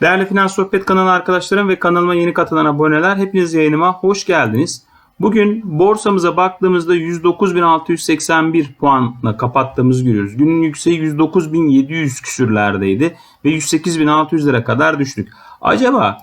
Değerli Finans Sohbet kanalı arkadaşlarım ve kanalıma yeni katılan aboneler hepiniz yayınıma hoş geldiniz. Bugün borsamıza baktığımızda 109.681 puanla kapattığımızı görüyoruz. Günün yükseği 109.700 küsürlerdeydi ve 108.600'lere kadar düştük. Acaba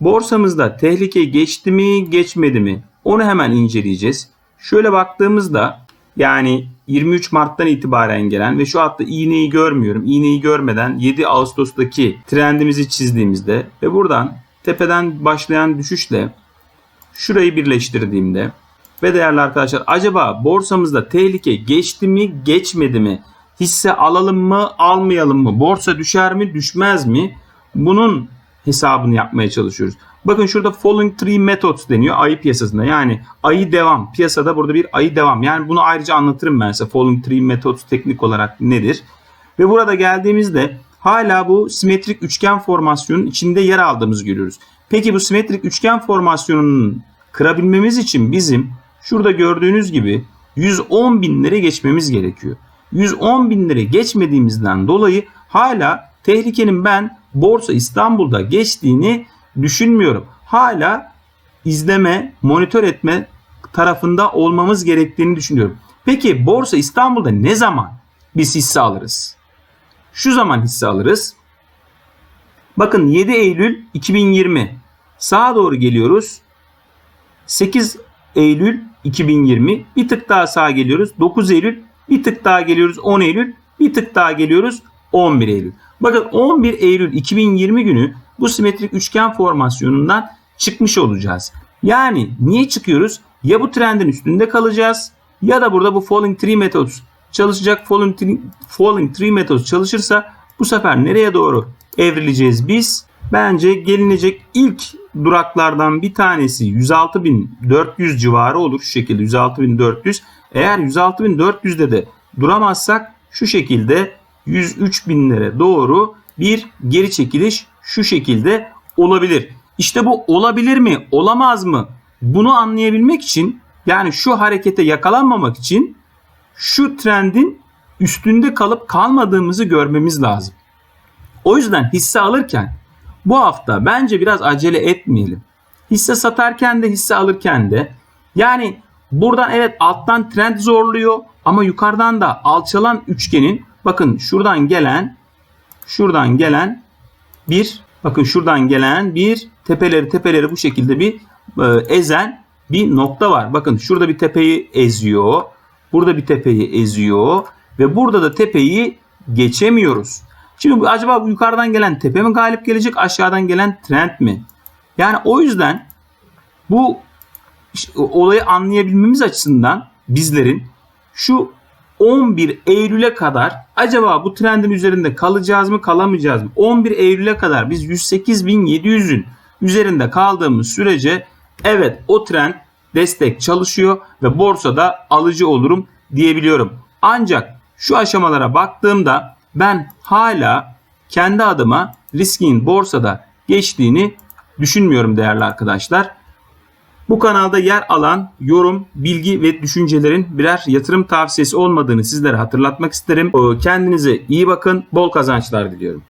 borsamızda tehlike geçti mi geçmedi mi? Onu hemen inceleyeceğiz. Şöyle baktığımızda yani 23 Mart'tan itibaren gelen ve şu hatta iğneyi görmüyorum. İğneyi görmeden 7 Ağustos'taki trendimizi çizdiğimizde ve buradan tepeden başlayan düşüşle şurayı birleştirdiğimde ve değerli arkadaşlar acaba borsamızda tehlike geçti mi geçmedi mi? Hisse alalım mı almayalım mı? Borsa düşer mi düşmez mi? Bunun hesabını yapmaya çalışıyoruz. Bakın şurada Falling Tree Methods deniyor ayı piyasasında. Yani ayı devam. Piyasada burada bir ayı devam. Yani bunu ayrıca anlatırım ben size. Falling Tree Methods teknik olarak nedir? Ve burada geldiğimizde hala bu simetrik üçgen formasyonun içinde yer aldığımızı görüyoruz. Peki bu simetrik üçgen formasyonunun kırabilmemiz için bizim şurada gördüğünüz gibi 110 binleri geçmemiz gerekiyor. 110 binleri geçmediğimizden dolayı hala tehlikenin ben Borsa İstanbul'da geçtiğini düşünmüyorum. Hala izleme, monitör etme tarafında olmamız gerektiğini düşünüyorum. Peki Borsa İstanbul'da ne zaman biz hisse alırız? Şu zaman hisse alırız. Bakın 7 Eylül 2020 sağa doğru geliyoruz. 8 Eylül 2020 bir tık daha sağa geliyoruz. 9 Eylül bir tık daha geliyoruz. 10 Eylül bir tık daha geliyoruz. 11 Eylül. Bakın 11 Eylül 2020 günü bu simetrik üçgen formasyonundan çıkmış olacağız. Yani niye çıkıyoruz? Ya bu trendin üstünde kalacağız ya da burada bu falling tree methods çalışacak. Falling tree, falling tree methods çalışırsa bu sefer nereye doğru evrileceğiz biz? Bence gelinecek ilk duraklardan bir tanesi 106.400 civarı olur. Şu şekilde 106.400. Eğer 106.400'de de duramazsak şu şekilde 103 binlere doğru bir geri çekiliş şu şekilde olabilir. İşte bu olabilir mi, olamaz mı? Bunu anlayabilmek için yani şu harekete yakalanmamak için şu trendin üstünde kalıp kalmadığımızı görmemiz lazım. O yüzden hisse alırken bu hafta bence biraz acele etmeyelim. Hisse satarken de hisse alırken de yani buradan evet alttan trend zorluyor ama yukarıdan da alçalan üçgenin bakın şuradan gelen şuradan gelen bir bakın şuradan gelen bir tepeleri tepeleri bu şekilde bir e, ezen bir nokta var. Bakın şurada bir tepeyi eziyor. Burada bir tepeyi eziyor ve burada da tepeyi geçemiyoruz. Şimdi acaba yukarıdan gelen tepe mi galip gelecek aşağıdan gelen trend mi? Yani o yüzden bu olayı anlayabilmemiz açısından bizlerin şu 11 Eylül'e kadar acaba bu trendin üzerinde kalacağız mı kalamayacağız mı? 11 Eylül'e kadar biz 108.700'ün üzerinde kaldığımız sürece evet o trend destek çalışıyor ve borsada alıcı olurum diyebiliyorum. Ancak şu aşamalara baktığımda ben hala kendi adıma riskin borsada geçtiğini düşünmüyorum değerli arkadaşlar. Bu kanalda yer alan yorum, bilgi ve düşüncelerin birer yatırım tavsiyesi olmadığını sizlere hatırlatmak isterim. Kendinize iyi bakın, bol kazançlar diliyorum.